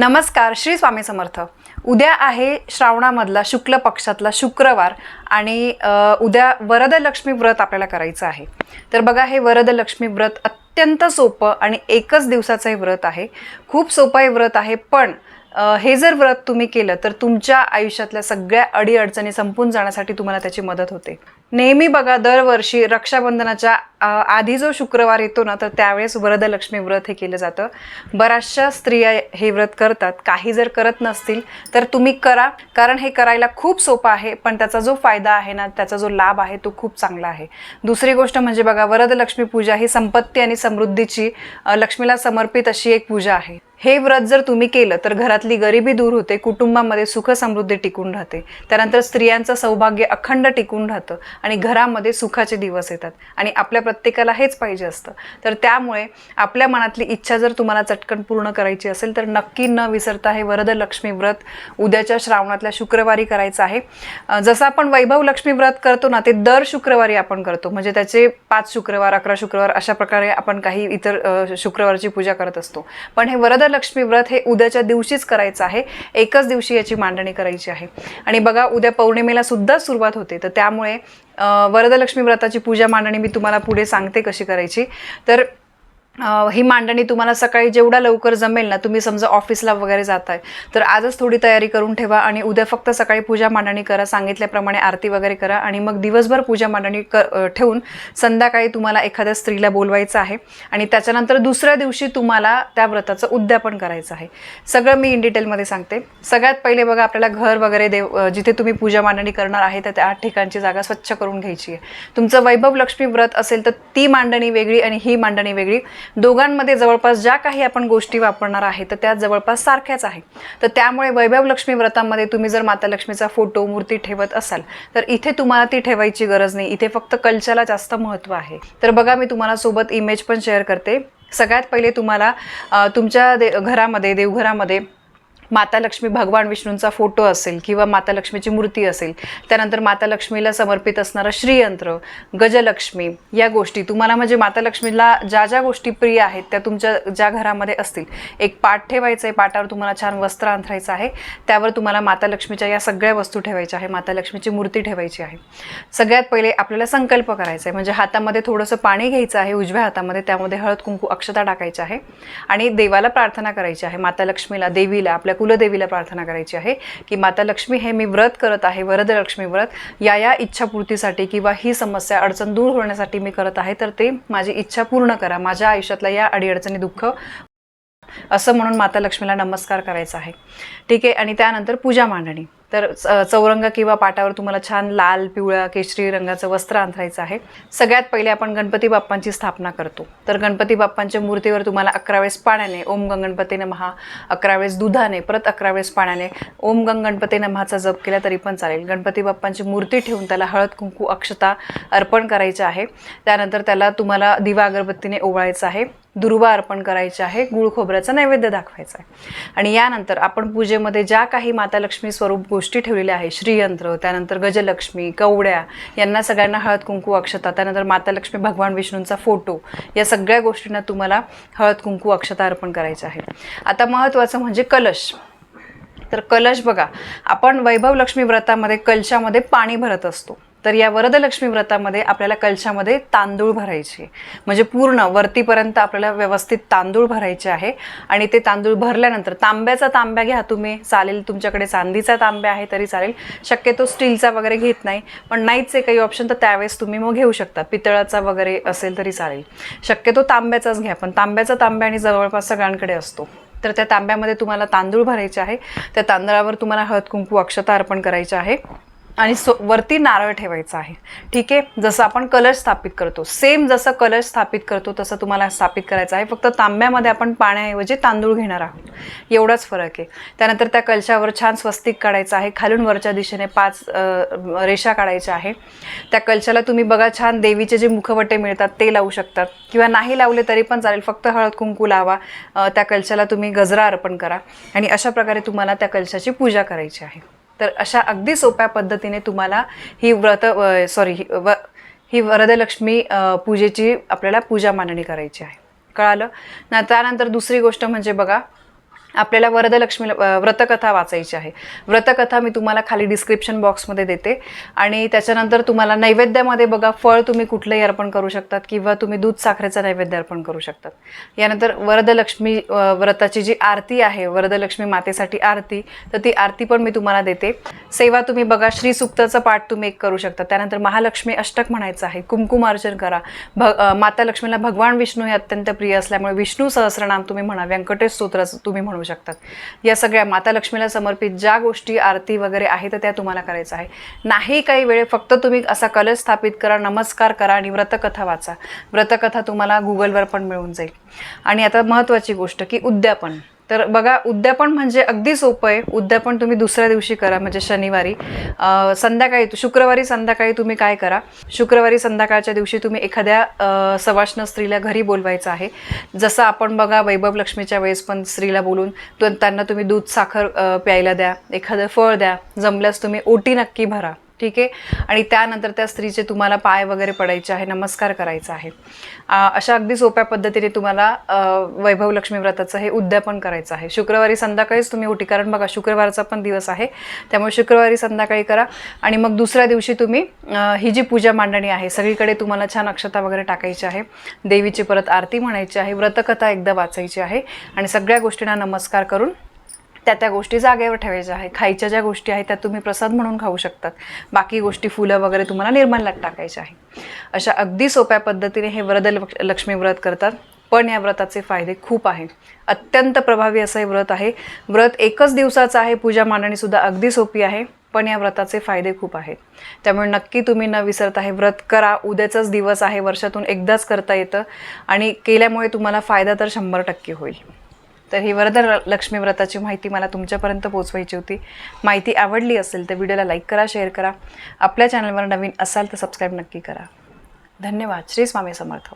नमस्कार श्री स्वामी समर्थ. उद्या आहे श्रावणामधला शुक्ल पक्षातला शुक्रवार आणि उद्या वरदलक्ष्मी व्रत आपल्याला करायचं आहे. तर बघा हे वरदलक्ष्मी व्रत अत्यंत सोपं आणि एकच दिवसाचं हे व्रत आहे. खूप सोपं हे व्रत आहे पण हे जर व्रत तुम्ही केलं तर तुमच्या आयुष्यातल्या सगळ्या अडीअडचणी संपून जाण्यासाठी तुम्हाला त्याची मदत होते. नेहमी बघा दरवर्षी रक्षाबंधनाच्या आधी जो शुक्रवार येतो ना तर त्यावेळेस वरदलक्ष्मी व्रत हे केलं जातं. बऱ्याचशा स्त्रिया हे व्रत करतात. काही जर करत नसतील तर तुम्ही करा. कारण हे करायला खूप सोपं आहे पण त्याचा जो फायदा आहे ना त्याचा जो लाभ आहे तो खूप चांगला आहे. दुसरी गोष्ट म्हणजे बघा वरदलक्ष्मी पूजा ही संपत्ती आणि समृद्धीची लक्ष्मीला समर्पित अशी एक पूजा आहे. हे व्रत जर तुम्ही केलं तर घरातली गरिबी दूर होते कुटुंबामध्ये सुख समृद्धी टिकून राहते. त्यानंतर स्त्रियांचं सौभाग्य अखंड टिकून राहतं आणि घरामध्ये सुखाचे दिवस येतात आणि आपल्या प्रत्येकाला हेच पाहिजे असतं. तर त्यामुळे आपल्या मनातली इच्छा जर तुम्हाला चटकन पूर्ण करायची असेल तर नक्की न विसरता हे वरदलक्ष्मी व्रत उद्याच्या श्रावणातल्या शुक्रवारी करायचं आहे. जसं आपण वैभव लक्ष्मी व्रत करतो ना ते दर शुक्रवारी आपण करतो. म्हणजे त्याचे पाच शुक्रवार अकरा शुक्रवार अशा प्रकारे आपण काही इतर शुक्रवारची पूजा करत असतो. पण हे वरद लक्ष्मी व्रत हे उद्याच्या दिवशीच करायचं आहे. एकच दिवशी याची मांडणी करायची आहे. आणि बघा उद्या पौर्णिमेला सुद्धा सुरुवात होते. तर त्यामुळे वरदलक्ष्मी व्रताची पूजा मांडणी मी तुम्हाला पुढे सांगते कशी करायची. तर ही मांडणी तुम्हाला सकाळी जेवढा लवकर जमेल ना तुम्ही समजा ऑफिसला वगैरे जाताय तर आजच थोडी तयारी करून ठेवा आणि उद्या फक्त सकाळी पूजा मांडणी करा सांगितल्याप्रमाणे आरती वगैरे करा आणि मग दिवसभर पूजा मांडणी क ठेवून संध्याकाळी तुम्हाला एखाद्या स्त्रीला बोलवायचं आहे आणि त्याच्यानंतर दुसऱ्या दिवशी तुम्हाला त्या व्रताचं उद्यापन करायचं आहे. सगळं मी इन डिटेलमध्ये सांगते. सगळ्यात पहिले बघा आपल्याला घर वगैरे देव जिथे तुम्ही पूजा मांडणी करणार आहे तर त्या ठिकाणची जागा स्वच्छ करून घ्यायची आहे. तुमचं वैभव लक्ष्मी व्रत असेल तर ती मांडणी वेगळी आणि ही मांडणी वेगळी. दोघांमध्ये जवळपास ज्या काही आपण गोष्टी वापरणार आहे तर त्या जवळपास सारख्याच आहे. तर त्यामुळे वैभव लक्ष्मी व्रतामध्ये तुम्ही जर माता लक्ष्मीचा फोटो मूर्ती ठेवत असाल तर इथे तुम्हाला ती ठेवायची गरज नाही. इथे फक्त कलशाला जास्त महत्त्व आहे. तर बघा मी तुम्हाला सोबत इमेज पण शेअर करते. सगळ्यात पहिले तुम्हाला तुमच्या दे घरामध्ये देवघरामध्ये माता लक्ष्मी भगवान विष्णूंचा फोटो असेल किंवा माता लक्ष्मीची मूर्ती असेल त्यानंतर माता लक्ष्मीला समर्पित असणारं श्रीयंत्र गजलक्ष्मी या गोष्टी. तुम्हाला म्हणजे माता लक्ष्मीला ज्या ज्या गोष्टी प्रिय आहेत त्या तुमच्या ज्या घरामध्ये असतील एक पाट ठेवायचं आहे पाटावर तुम्हाला छान वस्त्र अंथरायचं आहे त्यावर तुम्हाला माता लक्ष्मीच्या या सगळ्या वस्तू ठेवायच्या आहे माता लक्ष्मीची मूर्ती ठेवायची आहे. सगळ्यात पहिले आपल्याला संकल्प करायचा आहे म्हणजे हातामध्ये थोडंसं पाणी घ्यायचं आहे उजव्या हातामध्ये त्यामध्ये हळद कुंकू अक्षता टाकायची आहे आणि देवाला प्रार्थना करायची आहे माता लक्ष्मीला देवीला आपल्या कुलदेवीला प्रार्थना करायची आहे की माता लक्ष्मी हे मी व्रत करत आहे वरदलक्ष्मी व्रत. या या इच्छापूर्तीसाठी किंवा ही समस्या अडचण दूर होण्यासाठी मी करत आहे तर ते माझी इच्छा पूर्ण करा. माझ्या आयुष्यातल्या या अडीअडचणी दुःख असं म्हणून माता लक्ष्मीला नमस्कार करायचा आहे. ठीक आहे आणि त्यानंतर पूजा मांडणी. तर च- चौरंग किंवा पाटावर तुम्हाला छान लाल पिवळ्या केशरी रंगाचं वस्त्र अंथरायचं आहे. सगळ्यात पहिले आपण गणपती बाप्पांची स्थापना करतो. तर गणपती बाप्पांच्या मूर्तीवर तुम्हाला अकरा वेळेस पाण्याने ओम गंगणपती नमहा अकरा वेळेस दुधाने परत अकरा वेळेस पाण्याने ओम गंगणपती नमहाचा जप केला तरी पण चालेल. गणपती बाप्पांची मूर्ती ठेवून त्याला हळद कुंकू अक्षता अर्पण करायचं आहे. त्यानंतर त्याला तुम्हाला दिवा अगरबत्तीने ओवाळायचं आहे. दुर्वा अर्पण करायची आहे गुळ खोबऱ्याचा नैवेद्य दाखवायचा आहे. आणि यानंतर आपण पूजेमध्ये ज्या काही माता लक्ष्मी स्वरूप गोष्टी ठेवलेल्या आहे श्रीयंत्र त्यानंतर गजलक्ष्मी कवड्या यांना सगळ्यांना हळद कुंकू अक्षता त्यानंतर माता लक्ष्मी भगवान विष्णूंचा फोटो या सगळ्या गोष्टींना तुम्हाला हळद कुंकू अक्षता अर्पण करायचे आहे. आता महत्त्वाचं म्हणजे कलश. तर कलश बघा आपण वैभव लक्ष्मी व्रतामध्ये कलशामध्ये पाणी भरत असतो. तर या वरदलक्ष्मी व्रतामध्ये आपल्याला कलशामध्ये तांदूळ भरायचे. म्हणजे पूर्ण वरतीपर्यंत आपल्याला व्यवस्थित तांदूळ भरायचे आहे. आणि ते तांदूळ भरल्यानंतर तांब्याचा तांब्या घ्या तुम्ही. चालेल तुमच्याकडे चांदीचा तांब्या आहे तरी चालेल. शक्यतो स्टीलचा वगैरे घेत नाही. पण नाहीच आहे काही ऑप्शन तर त्यावेळेस तुम्ही मग घेऊ शकता. पितळाचा वगैरे असेल तरी चालेल. शक्यतो तांब्याचाच घ्या पण तांब्याचा तांब्या आणि जवळपास सगळ्यांकडे असतो. तर त्या तांब्यामध्ये तुम्हाला तांदूळ भरायचे आहे. त्या तांदळावर तुम्हाला हळद कुंकू अक्षता अर्पण करायचे आहे. आणि सो वरती नारळ ठेवायचा आहे. ठीक आहे? जसं आपण कलर स्थापित करतो. सेम जसं कलश स्थापित करतो तसं तुम्हाला स्थापित करायचं आहे. फक्त तांब्यामध्ये आपण पाण्याऐवजी तांदूळ घेणार आहोत. एवढाच फरक आहे. त्यानंतर त्या कलशावर छान स्वस्तिक काढायचं आहे. खालून वरच्या दिशेने पाच रेषा काढायच्या आहे. त्या कलशाला तुम्ही बघा छान देवीचे जे मुखवटे मिळतात ते लावू शकतात किंवा नाही लावले तरी पण चालेल. फक्त हळद कुंकू लावा. त्या कलशाला तुम्ही गजरा अर्पण करा. आणि अशा प्रकारे तुम्हाला त्या कलशाची पूजा करायची आहे. तर अशा अगदी सोप्या पद्धतीने तुम्हाला ही व्रत सॉरी ही व ही वरदलक्ष्मी पूजेची आपल्याला पूजा मांडणी करायची आहे. कळालं? ना त्यानंतर दुसरी गोष्ट म्हणजे बघा आपल्याला वरदलक्ष्मी व्रतकथा वाचायची आहे. व्रतकथा मी तुम्हाला खाली डिस्क्रिप्शन बॉक्समध्ये देते. आणि त्याच्यानंतर तुम्हाला नैवेद्यामध्ये बघा फळ तुम्ही कुठलंही अर्पण करू शकतात किंवा तुम्ही दूध साखरेचा नैवेद्य अर्पण करू शकतात. यानंतर वरदलक्ष्मी व्रताची जी आरती आहे वरदलक्ष्मी मातेसाठी आरती तर ती आरती पण मी तुम्हाला देते. सेवा तुम्ही बघा श्रीसुक्ताचा पाठ तुम्ही एक करू शकता. त्यानंतर महालक्ष्मी अष्टक म्हणायचं आहे कुंकुमार्चन करा. भग माता लक्ष्मीला भगवान विष्णू हे अत्यंत प्रिय असल्यामुळे विष्णू सहस्रनाम तुम्ही म्हणा व्यंकटेश स्तोत्राचं तुम्ही म्हणू शकतात. या सगळ्या माता लक्ष्मीला समर्पित ज्या गोष्टी आरती वगैरे आहे तर त्या तुम्हाला करायचं आहे. नाही काही वेळ फक्त तुम्ही असा कलश स्थापित करा नमस्कार करा आणि व्रतकथा वाचा. व्रतकथा तुम्हाला गुगलवर पण मिळून जाईल. आणि आता महत्त्वाची गोष्ट की उद्यापन. तर बघा उद्यापन म्हणजे अगदी सोपं आहे. उद्यापन तुम्ही दुसऱ्या दिवशी करा म्हणजे शनिवारी. संध्याकाळी शुक्रवारी संध्याकाळी तुम्ही काय करा? शुक्रवारी संध्याकाळच्या दिवशी तुम्ही एखाद्या सवाष्ण स्त्रीला घरी बोलवायचं आहे. जसं आपण बघा वैभव लक्ष्मीच्या वेळेस पण स्त्रीला बोलून त्यांना तुम्ही दूध साखर प्यायला द्या. एखादं फळ द्या. जमल्यास तुम्ही ओटी नक्की भरा. ठीक आहे? आणि त्यानंतर त्या स्त्रीचे तुम्हाला पाय वगैरे पडायचे आहे नमस्कार करायचा आहे. अशा अगदी सोप्या पद्धतीने तुम्हाला वैभव लक्ष्मी व्रताचं हे उद्यापन करायचं आहे. शुक्रवारी संध्याकाळीच तुम्ही उठी कारण बघा शुक्रवारचा पण दिवस आहे त्यामुळे शुक्रवारी संध्याकाळी करा. आणि मग दुसऱ्या दिवशी तुम्ही ही जी पूजा मांडणी आहे सगळीकडे तुम्हाला छान अक्षता वगैरे टाकायची आहे. देवीची परत आरती म्हणायची आहे व्रतकथा एकदा वाचायची आहे. आणि सगळ्या गोष्टींना नमस्कार करून त्या त्या गोष्टी जागेवर ठेवायच्या आहे खायच्या ज्या गोष्टी आहेत त्या तुम्ही प्रसाद म्हणून खाऊ शकतात. बाकी गोष्टी फुलं वगैरे तुम्हाला निर्माल्यात टाकायच्या आहे अशा अगदी सोप्या पद्धतीने हे व्रत लक्ष्मी व्रत करतात. पण या व्रताचे फायदे खूप आहेत. अत्यंत प्रभावी असं हे व्रत आहे. व्रत एकच दिवसाचं आहे पूजा मांडणीसुद्धा अगदी सोपी आहे. पण या व्रताचे फायदे खूप आहेत. त्यामुळे नक्की तुम्ही न विसरता हे व्रत करा. उद्याचाच दिवस आहे वर्षातून एकदाच करता येतं. आणि केल्यामुळे तुम्हाला फायदा तर शंभर टक्के होईल. तर ही वरदर लक्ष्मी व्रताची माहिती मला तुमच्यापर्यंत पोचवायची होती. माहिती आवडली असेल तर व्हिडिओला लाईक करा शेअर करा. आपल्या चॅनलवर नवीन असाल तर सबस्क्राईब नक्की करा. धन्यवाद. श्री स्वामी समर्थ.